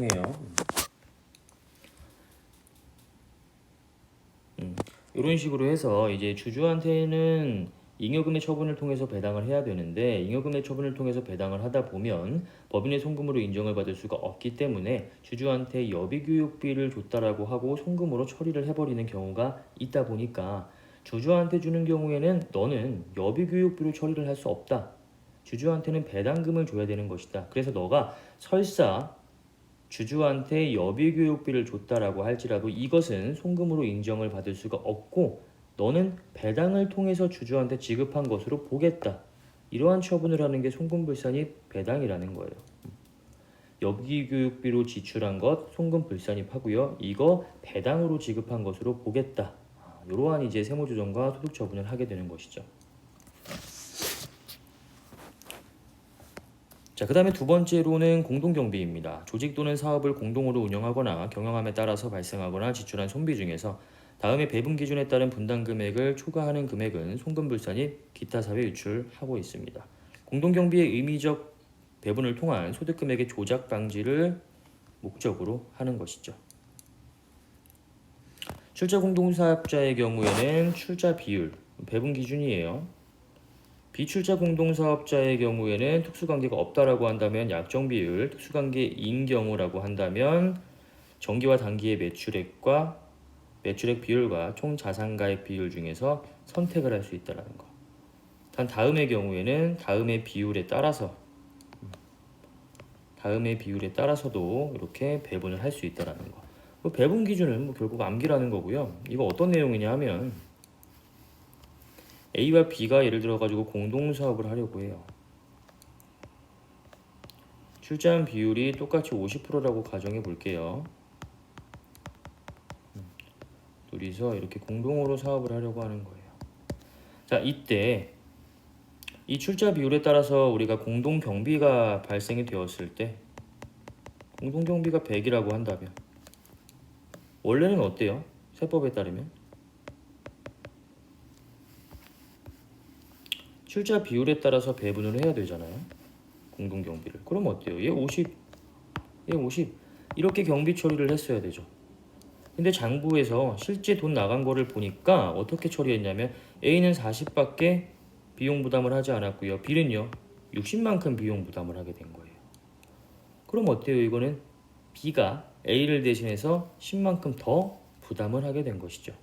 해요. 음, 이런 식으로 해서 이제 주주한테는 잉여금의 처분을 통해서 배당을 해야 되는데 잉여금의 처분을 통해서 배당을 하다 보면 법인의 송금으로 인정을 받을 수가 없기 때문에 주주한테 여비교육비를 줬다라고 하고 송금으로 처리를 해버리는 경우가 있다 보니까 주주한테 주는 경우에는 너는 여비교육비로 처리를 할 수 없다. 주주한테는 배당금을 줘야 되는 것이다. 그래서 너가 설사 주주한테 여비교육비를 줬다라고 할지라도 이것은 송금으로 인정을 받을 수가 없고 너는 배당을 통해서 주주한테 지급한 것으로 보겠다. 이러한 처분을 하는 게 송금불산입 배당이라는 거예요. 여비교육비로 지출한 것 송금불산입하고요. 이거 배당으로 지급한 것으로 보겠다. 아, 이러한 이제 세무조정과 소득처분을 하게 되는 것이죠. 자, 그 다음에 두 번째로는 공동경비입니다. 조직 또는 사업을 공동으로 운영하거나 경영함에 따라서 발생하거나 지출한 손비 중에서 다음에 배분 기준에 따른 분담 금액을 초과하는 금액은 송금불산입 기타 사회 유출하고 있습니다. 공동경비의 의미적 배분을 통한 소득 금액의 조작 방지를 목적으로 하는 것이죠. 출자 공동사업자의 경우에는 출자 비율 배분 기준이에요. 비출자 공동사업자의 경우에는 특수관계가 없다라고 한다면 약정 비율, 특수관계인 경우라고 한다면 정기와 단기의 매출액과 매출액 비율과 총 자산가액 비율 중에서 선택을 할 수 있다라는 거. 단 다음의 경우에는 다음의 비율에 따라서 다음의 비율에 따라서도 이렇게 배분을 할 수 있다라는 거. 뭐 배분 기준은 뭐 결국 암기라는 거고요. 이거 어떤 내용이냐 하면 A와 B가 예를 들어 가지고 공동 사업을 하려고 해요. 출자한 비율이 똑같이 50%라고 가정해 볼게요. 음, 둘이서 이렇게 공동으로 사업을 하려고 하는 거예요. 자, 이때 이 출자 비율에 따라서 우리가 공동 경비가 발생이 되었을 때 공동 경비가 100이라고 한다면 원래는 어때요? 세법에 따르면 출자 비율에 따라서 배분을 해야 되잖아요. 공동 경비를. 그럼 어때요? 얘 50, 얘 50. 이렇게 경비 처리를 했어야 되죠. 근데 장부에서 실제 돈 나간 거를 보니까 어떻게 처리했냐면 A는 40밖에 비용 부담을 하지 않았고요. B는요. 60만큼 비용 부담을 하게 된 거예요. 그럼 어때요? 이거는 B가 A를 대신해서 10만큼 더 부담을 하게 된 것이죠.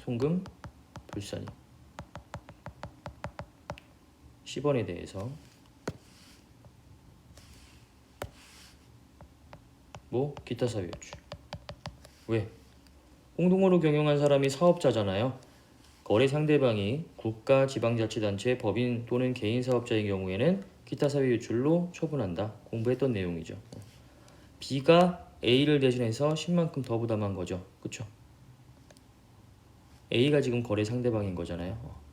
송금 불산이. 10원에 대해서 뭐? 기타 사회 요출. 왜? 공동으로 경영한 사람이 사업자잖아요. 거래 상대방이 국가 지방자치단체 법인 또는 개인 사업자의 경우에는 기타 사회 유출로 처분한다. 공부했던 내용이죠. B가 A를 대신해서 10만큼 더 부담한 거죠. 그쵸 A가 지금 거래 상대방인 거잖아요. 어.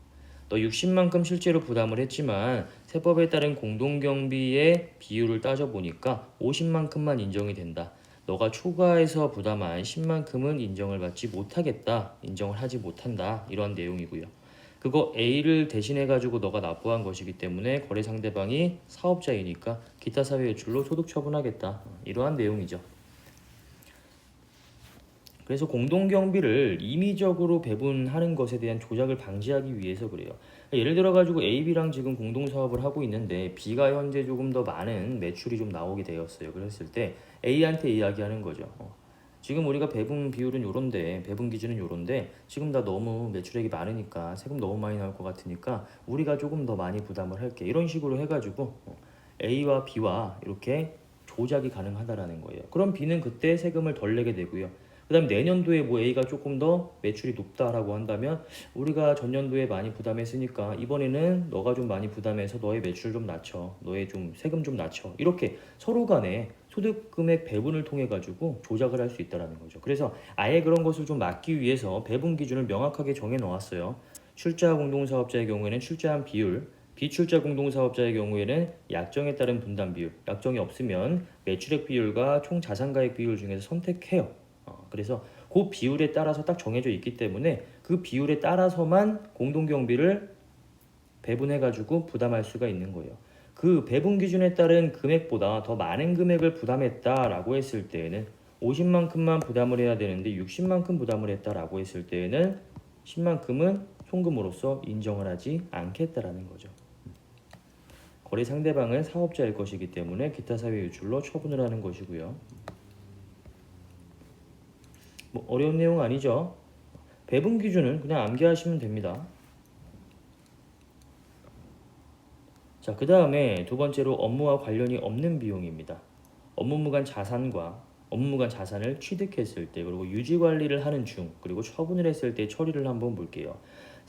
너 60만큼 실제로 부담을 했지만 세법에 따른 공동경비의 비율을 따져보니까 50만큼만 인정이 된다. 너가 초과해서 부담한 10만큼은 인정을 받지 못하겠다. 인정을 하지 못한다. 이런 내용이고요. 그거 A를 대신해 가지고 너가 납부한 것이기 때문에 거래 상대방이 사업자이니까 기타 사회 유출로 소득 처분하겠다. 어, 이러한 내용이죠. 그래서 공동 경비를 임의적으로 배분하는 것에 대한 조작을 방지하기 위해서 그래요. 예를 들어 가지고 A, B랑 지금 공동 사업을 하고 있는데 B가 현재 조금 더 많은 매출이 좀 나오게 되었어요. 그랬을 때 A한테 이야기하는 거죠. 어, 지금 우리가 배분 비율은 요런데 배분 기준은 요런데 지금 다 너무 매출액이 많으니까 세금 너무 많이 나올 것 같으니까 우리가 조금 더 많이 부담을 할게. 이런 식으로 해가지고 어, A와 B와 이렇게 조작이 가능하다라는 거예요. 그럼 B는 그때 세금을 덜 내게 되고요. 그다음 내년도에 뭐 A가 조금 더 매출이 높다라고 한다면 우리가 전년도에 많이 부담했으니까 이번에는 너가 좀 많이 부담해서 너의 매출 좀 낮춰 너의 좀 세금 좀 낮춰 이렇게 서로 간에 소득 금액 배분을 통해 가지고 조작을 할 수 있다라는 거죠. 그래서 아예 그런 것을 좀 막기 위해서 배분 기준을 명확하게 정해 놓았어요. 출자 공동사업자의 경우에는 출자한 비율, 비출자 공동사업자의 경우에는 약정에 따른 분담 비율, 약정이 없으면 매출액 비율과 총 자산가액 비율 중에서 선택해요. 어, 그래서 그 비율에 따라서 딱 정해져 있기 때문에 그 비율에 따라서만 공동 경비를 배분해 가지고 부담할 수가 있는 거예요. 그 배분 기준에 따른 금액보다 더 많은 금액을 부담했다라고 했을 때에는 50만큼만 부담을 해야 되는데 60만큼 부담을 했다라고 했을 때에는 10만큼은 송금으로서 인정을 하지 않겠다라는 거죠. 거래 상대방은 사업자일 것이기 때문에 기타 사회 유출로 처분을 하는 것이고요. 뭐 어려운 내용 아니죠. 배분 기준은 그냥 암기하시면 됩니다. 자, 그 다음에 두 번째로 업무와 관련이 없는 비용입니다. 업무무관 자산과 업무무관 자산을 취득했을 때 그리고 유지 관리를 하는 중 그리고 처분을 했을 때 처리를 한번 볼게요.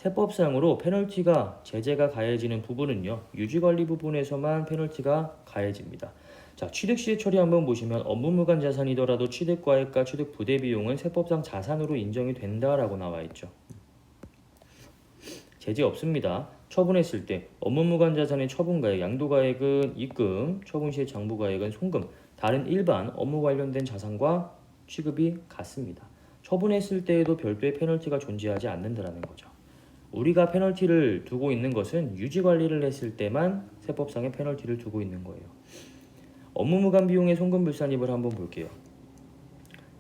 세법상으로 페널티가 제재가 가해지는 부분은요 유지 관리 부분에서만 페널티가 가해집니다. 자 취득 시의 처리 한번 보시면 업무무관 자산이더라도 취득과액과 취득 부대 비용은 세법상 자산으로 인정이 된다라고 나와 있죠. 제재 없습니다. 처분했을 때 업무무관 자산의 처분가액, 양도가액은 입금, 처분 시의 장부가액은 송금, 다른 일반 업무 관련된 자산과 취급이 같습니다. 처분했을 때에도 별도의 페널티가 존재하지 않는다라는 거죠. 우리가 페널티를 두고 있는 것은 유지 관리를 했을 때만 세법상의 페널티를 두고 있는 거예요. 업무 무관 비용의 송금 불산입을 한번 볼게요.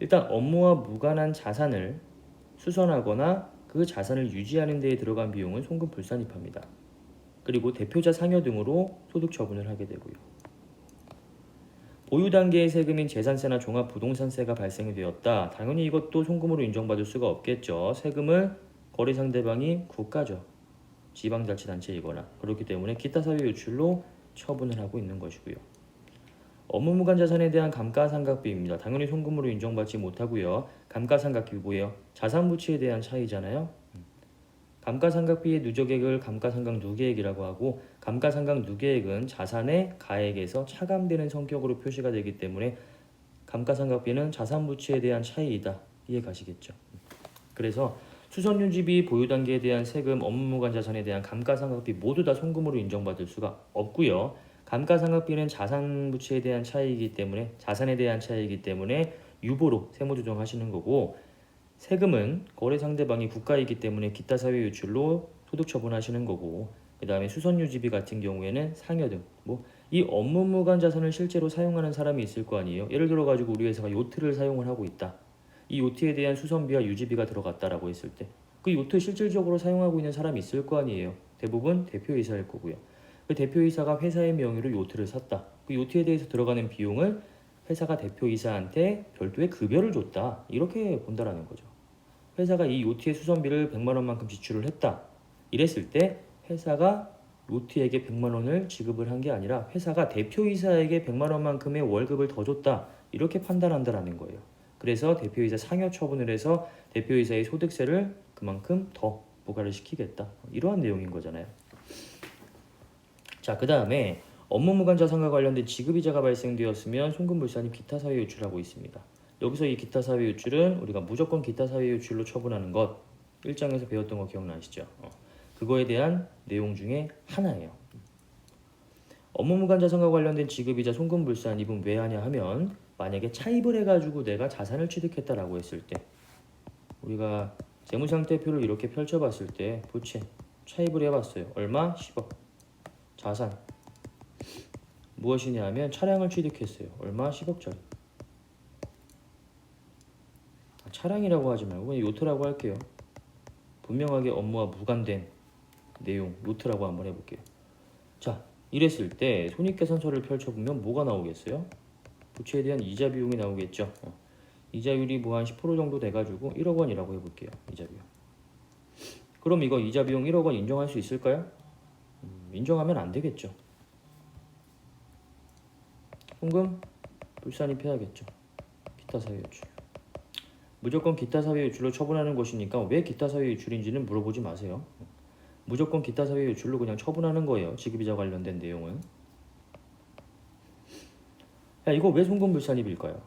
일단 업무와 무관한 자산을 수선하거나 그 자산을 유지하는 데에 들어간 비용은 송금 불산입합니다. 그리고 대표자 상여 등으로 소득 처분을 하게 되고요. 보유 단계의 세금인 재산세나 종합부동산세가 발생이 되었다. 당연히 이것도 송금으로 인정받을 수가 없겠죠. 세금을 거래 상대방이 국가죠. 지방자치단체이거나 그렇기 때문에 기타 사회 유출로 처분을 하고 있는 것이고요. 업무무관 자산에 대한 감가상각비입니다. 당연히 송금으로 인정받지 못하고요. 감가상각비 뭐예요? 자산 부치에 대한 차이잖아요. 음. 감가상각비의 누적액을 감가상각 누계액이라고 하고 감가상각 누계액은 자산의 가액에서 차감되는 성격으로 표시가 되기 때문에 감가상각비는 자산 부치에 대한 차이이다. 이해 가시겠죠? 그래서 수선유지비 보유 단계에 대한 세금, 업무무관 자산에 대한 감가상각비 모두 다 송금으로 인정받을 수가 없고요. 감가상각비는 자산 부채에 대한 차이이기 때문에 자산에 대한 차이이기 때문에 유보로 세무 조정하시는 거고 세금은 거래 상대방이 국가이기 때문에 기타 사회 유출로 소득 처분하시는 거고 그 다음에 수선 유지비 같은 경우에는 상여 등 뭐 이 업무무관 자산을 실제로 사용하는 사람이 있을 거 아니에요. 예를 들어 가지고 우리 회사가 요트를 사용을 하고 있다. 이 요트에 대한 수선비와 유지비가 들어갔다라고 했을 때 그 요트 실질적으로 사용하고 있는 사람이 있을 거 아니에요. 대부분 대표이사일 거고요. 그 대표이사가 회사의 명의로 요트를 샀다. 그 요트에 대해서 들어가는 비용을 회사가 대표이사한테 별도의 급여를 줬다. 이렇게 본다라는 거죠. 회사가 이 요트의 수선비를 100만 원만큼 지출을 했다. 이랬을 때 회사가 요트에게 100만 원을 지급을 한 게 아니라 회사가 대표이사에게 100만 원만큼의 월급을 더 줬다. 이렇게 판단한다라는 거예요. 그래서 대표이사 상여 처분을 해서 대표이사의 소득세를 그만큼 더 부과를 시키겠다. 이러한 내용인 거잖아요. 자, 그 다음에 업무무관 자산과 관련된 지급이자가 발생되었으면 송금불산이 기타 사회 유출하고 있습니다. 여기서 이 기타 사회 유출은 우리가 무조건 기타 사회 유출로 처분하는 것 1장에서 배웠던 거 기억나시죠? 어. 그거에 대한 내용 중에 하나예요. 업무무관 자산과 관련된 지급이자 송금불산 입은 왜 하냐 하면 만약에 차입을 해가지고 내가 자산을 취득했다라고 했을 때 우리가 재무상태표를 이렇게 펼쳐봤을 때 부채 차입을 해봤어요. 얼마? 10억. 자산 무엇이냐 하면 차량을 취득했어요. 얼마? 10억짜리. 아, 차량이라고 하지 말고 그냥 요트라고 할게요. 분명하게 업무와 무관된 내용 요트라고 한번 해볼게요. 자, 이랬을 때 손익계산서를 펼쳐보면 뭐가 나오겠어요? 부채에 대한 이자 비용이 나오겠죠. 어. 이자율이 뭐 한 10% 정도 돼가지고 1억 원이라고 해볼게요. 이자 비용. 그럼 이거 이자 비용 1억 원 인정할 수 있을까요? 음, 인정하면 안 되겠죠. 송금 불산입해야겠죠. 기타 사회 유출. 무조건 기타 사회 유출로 처분하는 것이니까 왜 기타 사회 유출인지는 물어보지 마세요. 무조건 기타 사회 유출로 그냥 처분하는 거예요. 지급이자 관련된 내용은. 야 이거 왜 송금 불산입일까요?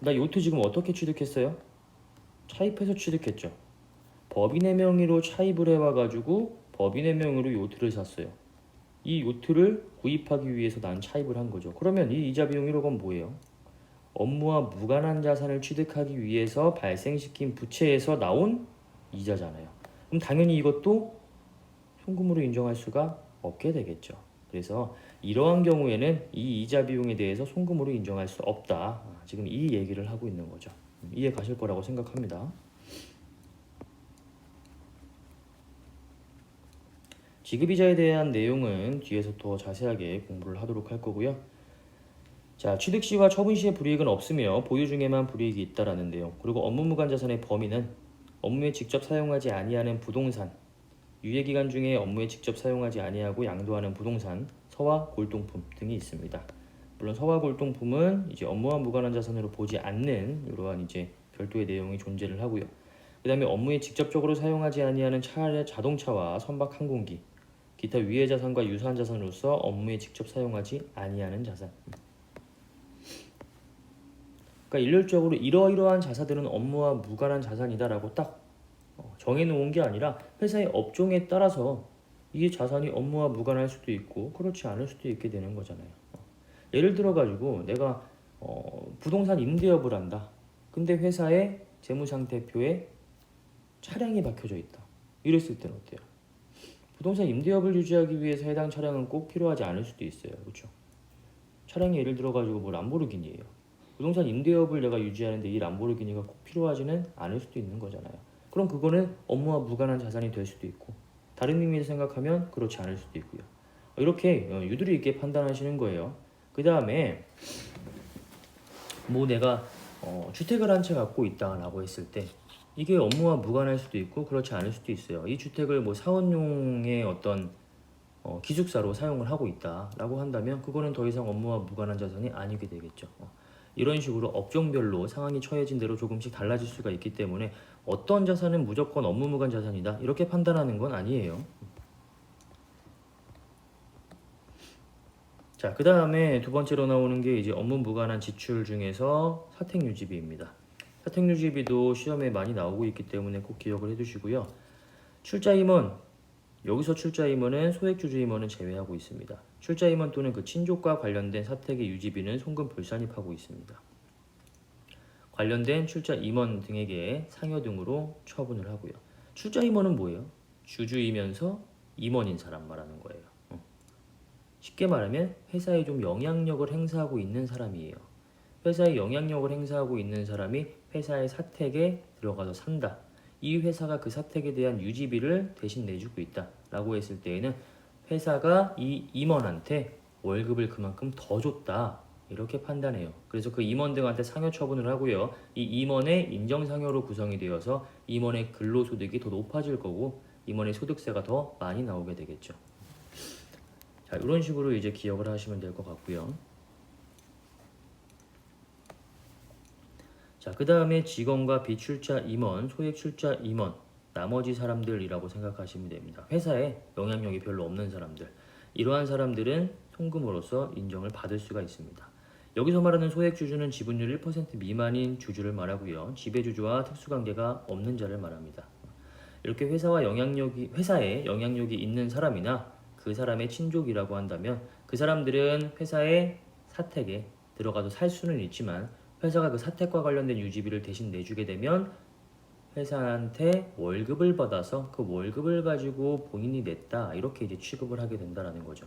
나 요트 지금 어떻게 취득했어요? 차입해서 취득했죠. 법인의 명의로 차입을 해와가지고 법인의 명의로 요트를 샀어요. 이 요트를 구입하기 위해서 난 차입을 한 거죠. 그러면 이 이자 비용 1억 원 뭐예요? 업무와 무관한 자산을 취득하기 위해서 발생시킨 부채에서 나온 이자잖아요. 그럼 당연히 이것도 송금으로 인정할 수가 없게 되겠죠. 그래서 이러한 경우에는 이 이자 비용에 대해서 송금으로 인정할 수 없다. 아, 지금 이 얘기를 하고 있는 거죠. 음, 이해 가실 거라고 생각합니다. 지급이자에 대한 내용은 뒤에서 더 자세하게 공부를 하도록 할 거고요. 자, 취득 시와 처분 시의 불이익은 없으며 보유 중에만 불이익이 있다라는 내용. 그리고 업무 무관 자산의 범위는 업무에 직접 사용하지 아니하는 부동산, 유예 기간 중에 업무에 직접 사용하지 아니하고 양도하는 부동산, 서와 골동품 등이 있습니다. 물론 서와 골동품은 이제 업무와 무관한 자산으로 보지 않는 이러한 이제 별도의 내용이 존재를 하고요. 그다음에 업무에 직접적으로 사용하지 아니하는 차, 자동차와 선박 항공기, 기타 위해 자산과 유사한 자산으로서 업무에 직접 사용하지 아니하는 자산. 그러니까 일률적으로 이러이러한 자산들은 업무와 무관한 자산이다라고 딱 어, 정해놓은 게 아니라 회사의 업종에 따라서 이게 자산이 업무와 무관할 수도 있고 그렇지 않을 수도 있게 되는 거잖아요. 어, 예를 들어 가지고 내가 어, 부동산 임대업을 한다. 근데 회사의 재무상태표에 차량이 박혀져 있다. 이랬을 때는 어때요? 부동산 임대업을 유지하기 위해서 해당 차량은 꼭 필요하지 않을 수도 있어요. 그렇죠? 차량이 예를 들어 가지고 뭐 람보르기니예요. 부동산 임대업을 내가 유지하는데 이 람보르기니가 꼭 필요하지는 않을 수도 있는 거잖아요. 그럼 그거는 업무와 무관한 자산이 될 수도 있고 다른 의미에서 생각하면 그렇지 않을 수도 있고요. 이렇게 어, 유두리 있게 판단하시는 거예요. 그 다음에 뭐 내가 어, 주택을 한 채 갖고 있다라고 했을 때 이게 업무와 무관할 수도 있고 그렇지 않을 수도 있어요. 이 주택을 뭐 사원용의 어떤 어, 기숙사로 사용을 하고 있다라고 한다면 그거는 더 이상 업무와 무관한 자산이 아니게 되겠죠. 어, 이런 식으로 업종별로 상황이 처해진 대로 조금씩 달라질 수가 있기 때문에 어떤 자산은 무조건 업무 무관 자산이다 이렇게 판단하는 건 아니에요. 자, 그 다음에 두 번째로 나오는 게 이제 업무 무관한 지출 중에서 사택유지비입니다. 사택유지비도 시험에 많이 나오고 있기 때문에 꼭 기억을 해두시고요. 출자 임원 여기서 출자 임원은 소액주주 임원은 제외하고 있습니다. 출자 임원 또는 그 친족과 관련된 사택의 유지비는 송금 불산입하고 있습니다. 관련된 출자 임원 등에게 상여 등으로 처분을 하고요. 출자 임원은 뭐예요? 주주이면서 임원인 사람 말하는 거예요. 어. 쉽게 말하면 회사에 좀 영향력을 행사하고 있는 사람이에요. 회사에 영향력을 행사하고 있는 사람이 회사의 사택에 들어가서 산다. 이 회사가 그 사택에 대한 유지비를 대신 내주고 있다 라고 했을 때에는 회사가 이 임원한테 월급을 그만큼 더 줬다 이렇게 판단해요. 그래서 그 임원 등한테 상여 처분을 하고요. 이 임원의 인정상여로 구성이 되어서 임원의 근로소득이 더 높아질 거고 임원의 소득세가 더 많이 나오게 되겠죠. 자 이런 식으로 이제 기억을 하시면 될 것 같고요. 자, 그 다음에 직원과 비출자 임원, 소액 출자 임원, 나머지 사람들이라고 생각하시면 됩니다. 회사에 영향력이 별로 없는 사람들. 이러한 사람들은 송금으로서 인정을 받을 수가 있습니다. 여기서 말하는 소액 주주는 지분율 1% 미만인 주주를 말하고요. 지배주주와 특수관계가 없는 자를 말합니다. 이렇게 회사와 영향력이 회사에 영향력이 있는 사람이나 그 사람의 친족이라고 한다면 그 사람들은 회사의 사택에 들어가서 살 수는 있지만 회사가 그 사택과 관련된 유지비를 대신 내주게 되면 회사한테 월급을 받아서 그 월급을 가지고 본인이 냈다 이렇게 이제 취급을 하게 된다라는 거죠.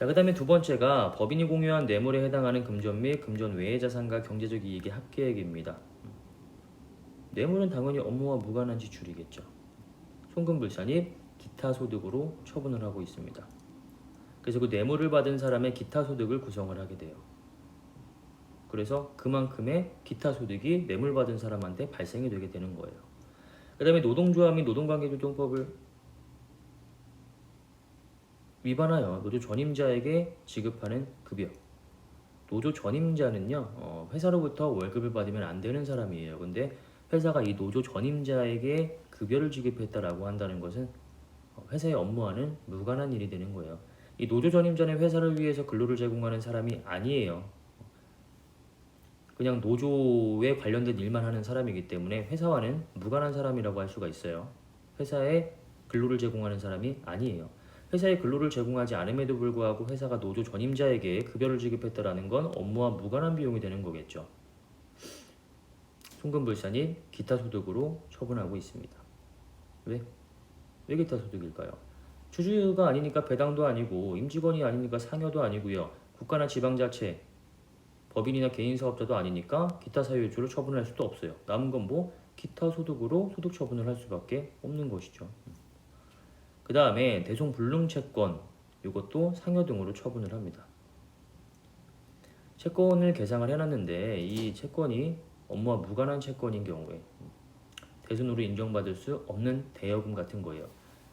자, 그 다음에 두 번째가 법인이 공유한 뇌물에 해당하는 금전 및 금전 외의 자산과 경제적 이익의 합계액입니다. 뇌물은 당연히 업무와 무관한 지출이겠죠. 송금불산입 기타 소득으로 처분을 하고 있습니다. 그래서 그 뇌물을 받은 사람의 기타 소득을 구성을 하게 돼요. 그래서 그만큼의 기타 소득이 뇌물 받은 사람한테 발생이 되게 되는 거예요. 그 다음에 노동조합 및 노동관계조정법을 위반하여 노조 전임자에게 지급하는 급여. 노조 전임자는요 어, 회사로부터 월급을 받으면 안 되는 사람이에요. 근데 회사가 이 노조 전임자에게 급여를 지급했다라고 한다는 것은 어, 회사의 업무와는 무관한 일이 되는 거예요. 이 노조 전임자는 회사를 위해서 근로를 제공하는 사람이 아니에요. 그냥 노조에 관련된 일만 하는 사람이기 때문에 회사와는 무관한 사람이라고 할 수가 있어요. 회사에 근로를 제공하는 사람이 아니에요. 회사에 근로를 제공하지 않음에도 불구하고 회사가 노조 전임자에게 급여를 지급했다라는 건 업무와 무관한 비용이 되는 거겠죠. 송금불산이 기타 소득으로 처분하고 있습니다. 왜? 왜 기타 소득일까요? 주주가 아니니까 배당도 아니고 임직원이 아니니까 상여도 아니고요. 국가나 지방자치 법인이나 개인 사업자도 아니니까 기타 사유유주로 처분할 수도 없어요. 남은 건 뭐 기타 소득으로 소득 처분을 할 수밖에 없는 것이죠. 그 다음에 대송불능 채권 이것도 상여 등으로 처분을 합니다. 채권을 개상을 해놨는데 이 채권이 업무와 무관한 채권인 경우에 대손으로 인정받을 수 없는 대여금 같은 거예요.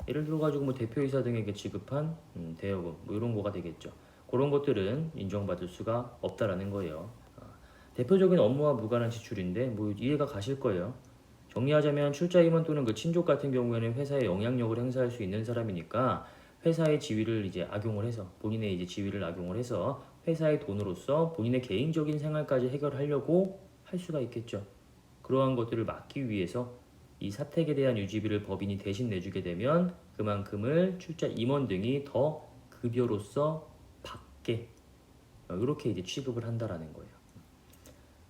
예를 들어 가지고 뭐 대표이사 등에게 지급한 음, 대여금 뭐 이런 거가 되겠죠. 그런 것들은 인정받을 수가 없다라는 거예요. 아, 대표적인 업무와 무관한 지출인데 뭐 이해가 가실 거예요. 정리하자면 출자 임원 또는 그 친족 같은 경우에는 회사에 영향력을 행사할 수 있는 사람이니까 회사의 지위를 이제 악용을 해서 본인의 이제 지위를 악용을 해서 회사의 돈으로서 본인의 개인적인 생활까지 해결하려고 할 수가 있겠죠. 그러한 것들을 막기 위해서 이 사택에 대한 유지비를 법인이 대신 내주게 되면 그만큼을 출자 임원 등이 더 급여로서 받게 어, 이렇게 이제 취급을 한다라는 거예요.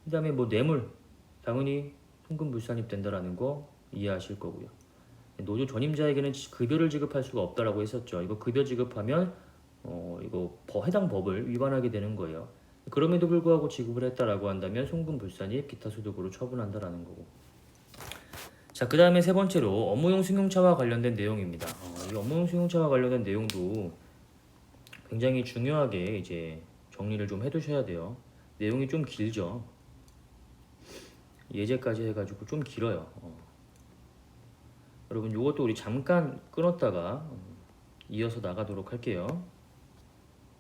그다음에 뭐 뇌물 당연히 송금 불산입 된다라는 거 이해하실 거고요. 노조 전임자에게는 급여를 지급할 수가 없다라고 했었죠. 이거 급여 지급하면 어 이거 버- 해당 법을 위반하게 되는 거예요. 그럼에도 불구하고 지급을 했다라고 한다면 송금 불산입 기타 소득으로 처분한다라는 거고. 자, 그 다음에 세 번째로 업무용 승용차와 관련된 내용입니다. 어, 이 업무용 승용차와 관련된 내용도 굉장히 중요하게 이제 정리를 좀 해두셔야 돼요. 내용이 좀 길죠. 예제까지 해가지고 좀 길어요. 어. 여러분 이것도 우리 잠깐 끊었다가 음, 이어서 나가도록 할게요.